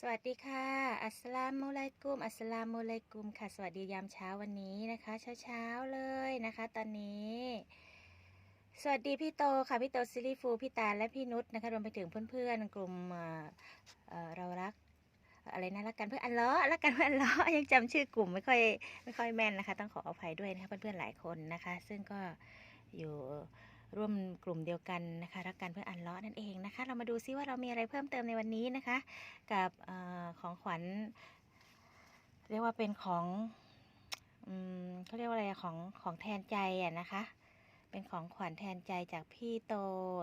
สวัสดีค่ะ อัสลามุลัยกุม อัสลามุลัยกุมค่ะ สวัสดียามเช้าวันนี้นะคะ เช้าๆเลยนะคะ ตอนนี้ สวัสดีพี่โตค่ะพี่โตซิลี่ฟูพี่ตาและพี่นุชนะคะรวมไปถึงเพื่อนๆกลุ่มเเรารักอะไรนะรักกันเพื่ออัลเลาะห์รักกันเพื่ออัลเลาะห์ยังจำชื่อกลุ่มไม่ค่อยไม่ค่อยแม่นนะคะ ต้องขออภัยด้วยนะคะเพื่อนๆหลายคนนะคะ ซึ่งก็อยู่ ร่วมกลุ่มเดียวกันนะคะรักกันเพื่ออันเลาะนั่นเองนะคะ เรามาดูซิว่าเรามีอะไรเพิ่มเติมในวันนี้นะคะ กับออของขวัญ เรียกว่าเป็นของอเขาเรียกว่าอะไรของของแทนใจอะนะคะ เป็นของขวัญแทนใจจากพี่โต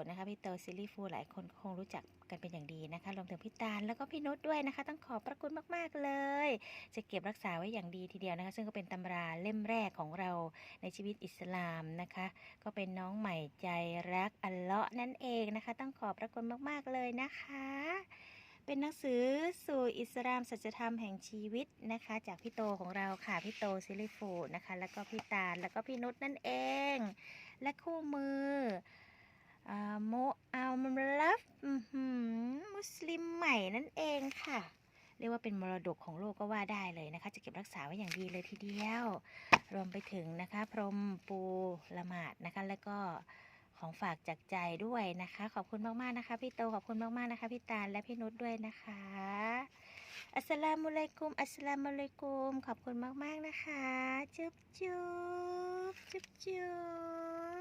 นะคะพี่โตซิลลี่ฟูหลายคนคงรู้จักกันเป็นอย่างดีนะคะรวมถึงพี่ตาลแล้วก็พี่นุชด้วยนะคะ ต้องขอบพระคุณมาก ๆ เลย จะเก็บรักษาไว้อย่างดีทีเดียวนะคะ ซึ่งก็เป็นตำราเล่มแรกของเราในชีวิตอิสลามนะคะ ก็เป็นน้องใหม่ใจรักอัลเลาะนั่นเองนะคะ ต้องขอบพระคุณมาก ๆ เลยนะคะเป็นหนังสือสู่อิสลามสัจธรรมแห่งชีวิตนะคะ จากพี่โตของเราค่ะ พี่โตซิลิฟูนะคะ แล้วก็พี่ตาลแล้วก็พี่นุชนั่นเอง และคู่มือโมอัลมลัฟมุสลิมใหม่นั่นเองค่ะ เรียกว่าเป็นมรดกของโลกก็ว่าได้เลยนะคะ จะเก็บรักษาไว้อย่างดีเลยทีเดียว รวมไปถึงนะคะ พรมปูละหมาดนะคะ แล้วก็ของฝากจากใจด้วยนะคะ ขอบคุณมากๆนะคะ พี่โตขอบคุณมากๆนะคะ พี่ตาลและพี่นุชด้วยนะคะ อัสสลามุอะลัยกุมอัสสลามุอะลัยกุมขอบคุณมากๆนะคะ จุ๊บจุ๊บ จุ๊บจุ๊บ